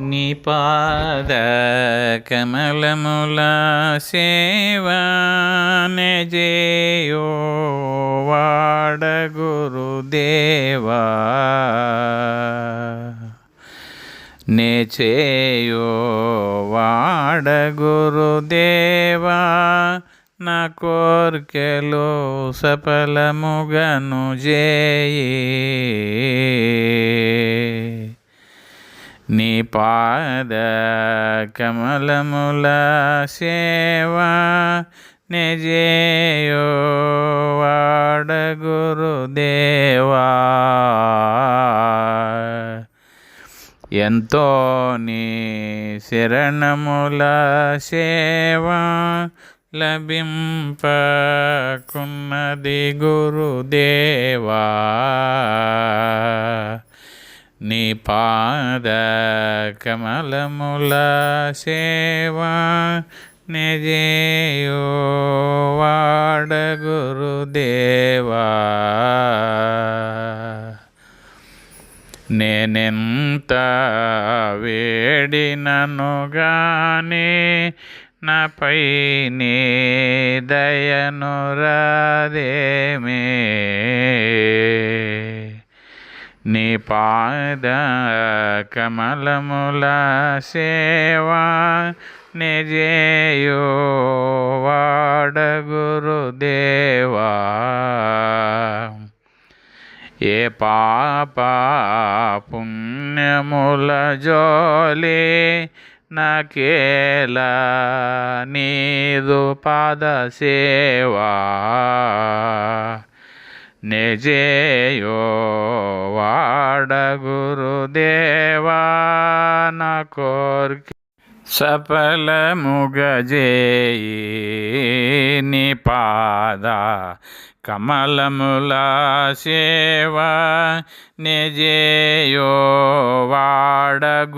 నిపాద కమలముల సేవా నెజేయో వాడ గురుదేవా నే చేయో వాడ గురుదేవా నా కోర్కెలో సఫలముగను జేయే. నీ పాద కమలముల సేవా నిజేయో వాడ గురుదేవా. ఎంతో నీ శరణముల సేవా లభింపకున్నది గురుదేవా. నీ పాద కమలముల సేవా నిజేయో వాడ గురుదేవా. నేనెంత వేడినను గాని నాపై నీ దయను రాదేమే. నీ పాద కమలముల సేవా నిజేయో వాడ గురుదేవా. ఏ పాప పుణ్యముల జోలి నకేల నీదు పాద సేవా. నిజేయో వాడగురుదేవాన కోర్కి. సఫలముగజేయి నీ పాద కమలముల సేవ నిజేయో వాడగు